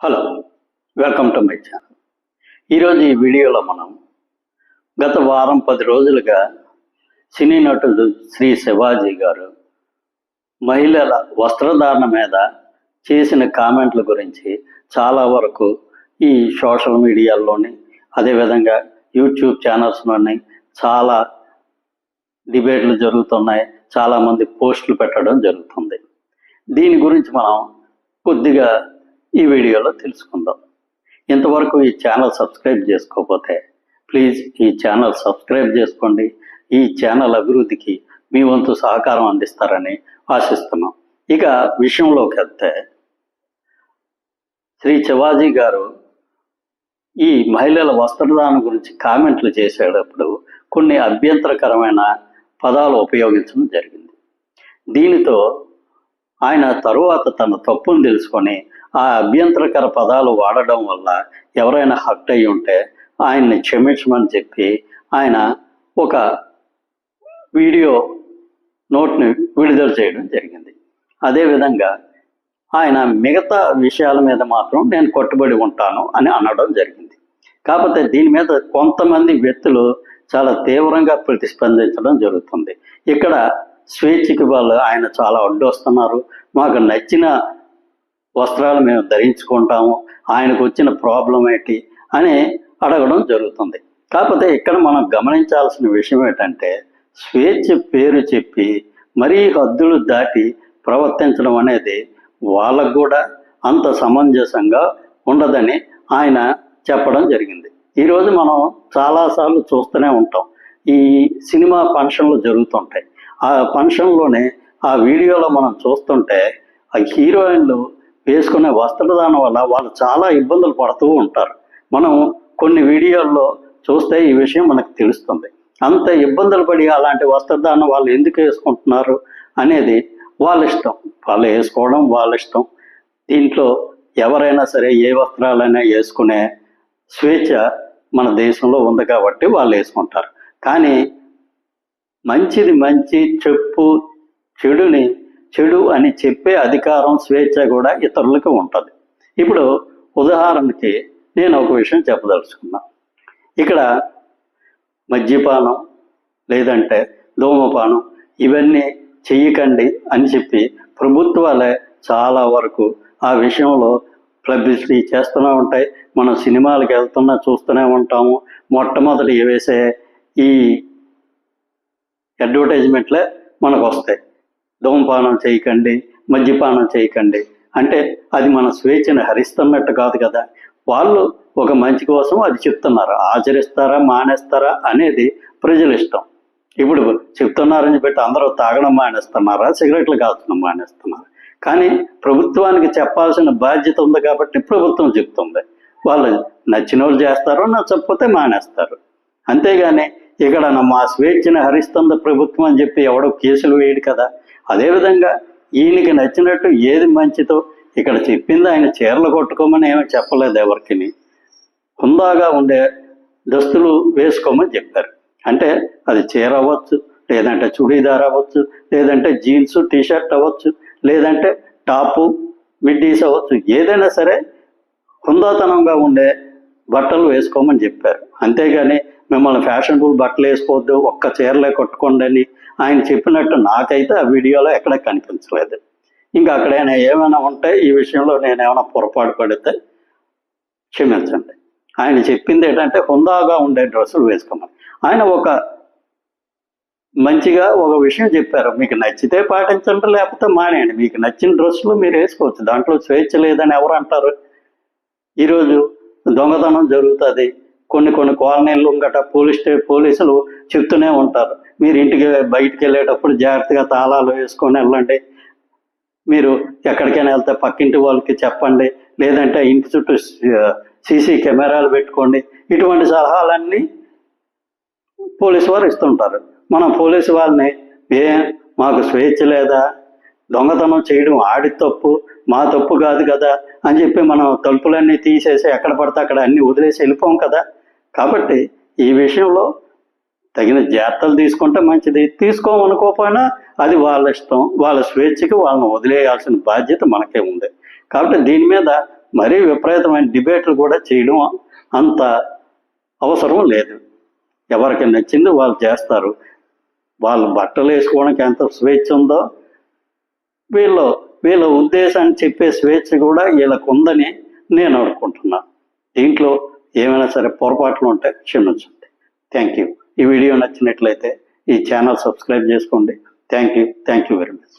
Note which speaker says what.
Speaker 1: Hello welcome to my channel. ఈరోజు ఈ వీడియోలో మనం గత వారం పది రోజులుగా సినీ నటుడు శ్రీ శివాజీ గారు మహిళల వస్త్రధారణ మీద చేసిన కామెంట్ల గురించి చాలా వరకు ఈ సోషల్ మీడియాల్లోని అదేవిధంగా యూట్యూబ్ ఛానల్స్లోని చాలా డిబేట్లు జరుగుతున్నాయి చాలామంది పోస్టులు పెట్టడం జరుగుతుంది. దీని గురించి మనం కొద్దిగా ఈ వీడియోలో తెలుసుకుందాం. ఇంతవరకు ఈ ఛానల్ సబ్స్క్రైబ్ చేసుకోకపోతే ప్లీజ్ ఈ ఛానల్ సబ్స్క్రైబ్ చేసుకోండి. ఈ ఛానల్ అభివృద్ధికి మీ వంతు సహకారం అందిస్తారని ఆశిస్తున్నాం. ఇక విషయంలోకి వెళ్తే శ్రీ శివాజీ గారు ఈ మహిళల వస్త్రదానం గురించి కామెంట్లు చేసేటప్పుడు కొన్ని అభ్యంతరకరమైన పదాలు ఉపయోగించడం జరిగింది. దీనితో ఆయన తరువాత తన తప్పును తెలుసుకొని ఆ అభ్యంతరకర పదాలు వాడడం వల్ల ఎవరైనా హర్ట్ అయి ఉంటే ఆయన్ని క్షమించమని చెప్పి ఆయన ఒక వీడియో నోట్ని విడుదల చేయడం జరిగింది. అదేవిధంగా ఆయన మిగతా విషయాల మీద మాత్రం నేను కట్టుబడి ఉంటాను అని అనడం జరిగింది. కాకపోతే దీని మీద కొంతమంది వ్యక్తులు చాలా తీవ్రంగా ప్రతిస్పందించడం జరుగుతుంది. ఇక్కడ స్వేచ్ఛకి వాళ్ళు ఆయన చాలా అడ్డొస్తున్నారు. మాకు నచ్చిన వస్త్రాలు మేము ధరించుకుంటాము ఆయనకు వచ్చిన ప్రాబ్లం ఏంటి అని అడగడం జరుగుతుంది. కాకపోతే ఇక్కడ మనం గమనించాల్సిన విషయం ఏంటంటే స్వేచ్ఛ పేరు చెప్పి మరీ హద్దులు దాటి ప్రవర్తించడం అనేది వాళ్ళకు కూడా అంత సమంజసంగా ఉండదని ఆయన చెప్పడం జరిగింది. ఈరోజు మనం చాలాసార్లు చూస్తూనే ఉంటాం. ఈ సినిమా ఫంక్షన్లు జరుగుతుంటాయి. ఆ ఫంక్షన్లోనే ఆ వీడియోలో మనం చూస్తుంటే ఆ హీరోయిన్లు వేసుకునే వస్త్రదానం వల్ల వాళ్ళు చాలా ఇబ్బందులు పడుతూ ఉంటారు. మనం కొన్ని వీడియోల్లో చూస్తే ఈ విషయం మనకు తెలుస్తుంది. అంత ఇబ్బందులు పడి అలాంటి వస్త్రదానం వాళ్ళు ఎందుకు వేసుకుంటున్నారు అనేది వాళ్ళ ఇష్టం. వాళ్ళు వేసుకోవడం వాళ్ళ ఇష్టం. దీంట్లో ఎవరైనా సరే ఏ వస్త్రాలైనా వేసుకునే స్వేచ్ఛ మన దేశంలో ఉంది కాబట్టి వాళ్ళు వేసుకుంటారు. కానీ మంచిది మంచి చెప్పు చెడుని చెడు అని చెప్పే అధికారం స్వేచ్ఛ కూడా ఇతరులకు ఉంటుంది. ఇప్పుడు ఉదాహరణకి నేను ఒక విషయం చెప్పదలుచుకున్నా. ఇక్కడ మద్యపానం లేదంటే ధూమపానం ఇవన్నీ చెయ్యకండి అని చెప్పి ప్రభుత్వాలే చాలా వరకు ఆ విషయంలో పబ్లిసిటీ చేస్తూనే ఉంటాయి. మనం సినిమాలకు వెళ్తున్నా చూస్తూనే ఉంటాము. మొట్టమొదటి వేసే ఈ అడ్వర్టైజ్మెంట్లే మనకు వస్తాయి ధూమపానం చేయకండి మద్యపానం చేయకండి. అంటే అది మన స్వేచ్ఛను హరిస్తున్నట్టు కాదు కదా. వాళ్ళు ఒక మంచి కోసం అది చెప్తున్నారు. ఆచరిస్తారా మానేస్తారా అనేది ప్రజల ఇష్టం. ఇప్పుడు చెప్తున్నారని పెట్టి అందరూ తాగడం మానేస్తున్నారా సిగరెట్లు కాల్చడం మానేస్తున్నారు? కానీ ప్రభుత్వానికి చెప్పాల్సిన బాధ్యత ఉంది కాబట్టి ప్రభుత్వం చెప్తుంది. వాళ్ళు నచ్చిన వాళ్ళు చేస్తారు నచ్చకపోతే మానేస్తారు. అంతేగాని ఇక్కడ మా స్వేచ్ఛను హరిస్తుంది ప్రభుత్వం అని చెప్పి ఎవడో కేసులు వేయడు కదా. అదేవిధంగా ఈయనకి నచ్చినట్టు ఏది మంచిదో ఇక్కడ చెప్పింది ఆయన చీరలు కొట్టుకోమని ఏమీ చెప్పలేదు ఎవరికి హుందాగా ఉండే దుస్తులు వేసుకోమని చెప్పారు. అంటే అది చీర అవ్వచ్చు లేదంటే చుడీదార్ అవ్వచ్చు లేదంటే జీన్స్ టీషర్ట్ అవ్వచ్చు లేదంటే టాపు మిడ్డీస్ అవ్వచ్చు. ఏదైనా సరే హుందాతనంగా ఉండే బట్టలు వేసుకోమని చెప్పారు. అంతేగాని మిమ్మల్ని ఫ్యాషనబుల్ బట్టలు వేసుకోవద్దు ఒక్క చీరలే కొట్టుకోండి అని ఆయన చెప్పినట్టు నాకైతే ఆ వీడియోలో ఎక్కడ కనిపించలేదు. ఇంకా అక్కడైనా ఏమైనా ఉంటే ఈ విషయంలో నేను ఏమైనా పొరపాటు పడితే క్షమించండి. ఆయన చెప్పింది ఏంటంటే హుందాగా ఉండే డ్రెస్సులు వేసుకోమని. ఆయన ఒక మంచిగా ఒక విషయం చెప్పారు మీకు నచ్చితే పాటించండి లేకపోతే మానేయండి. మీకు నచ్చిన డ్రెస్సులు మీరు వేసుకోవచ్చు. దాంట్లో స్వేచ్ఛ లేదని ఎవరు అంటారు? ఈరోజు దొంగతనం జరుగుతుంది. కొన్ని కొన్ని కాలనీలు గట పోలీస్ పోలీసులు చెప్తూనే ఉంటారు. మీరు ఇంటికి బయటికి వెళ్ళేటప్పుడు జాగ్రత్తగా తాళాలు వేసుకొని వెళ్ళండి. మీరు ఎక్కడికైనా వెళ్తే పక్కింటి వాళ్ళకి చెప్పండి. లేదంటే ఇంటి చుట్టూ సీసీ కెమెరాలు పెట్టుకోండి. ఇటువంటి సలహాలన్నీ పోలీసు వారు ఇస్తుంటారు. మనం పోలీసు వాళ్ళని ఏ మాకు స్వేచ్ఛ లేదా? దొంగతనం చేయడం ఆడి తప్పు మా తప్పు కాదు కదా? అని చెప్పి మనం తలుపులన్నీ తీసేసి ఎక్కడ పడితే అక్కడ అన్ని వదిలేసి వెళ్ళిపోం కదా? కాబట్టి ఈ విషయంలో తగిన జాగ్రత్తలు తీసుకుంటే మంచిది. తీసుకోమనుకోపోయినా అది వాళ్ళ ఇష్టం వాళ్ళ స్వేచ్ఛకి వాళ్ళని వదిలేయాల్సిన బాధ్యత మనకే ఉంది. కాబట్టి దీని మీద మరీ విపరీతమైన డిబేట్లు కూడా చేయడం అంత అవసరం లేదు. ఎవరికి నచ్చింది వాళ్ళు చేస్తారు. వాళ్ళు బట్టలు వేసుకోవడానికి ఎంత స్వేచ్ఛ ఉందో వీళ్ళు వీళ్ళ ఉద్దేశాన్ని చెప్పే స్వేచ్ఛ కూడా వీళ్ళకు ఉందని నేను అనుకుంటున్నాను దీంట్లో ఏమైనా సరే పొరపాట్లు ఉంటే క్షమించండి. థ్యాంక్ యూ ఈ వీడియో నచ్చినట్లయితే ఈ ఛానల్ సబ్స్క్రైబ్ చేసుకోండి. Thank you thank you very much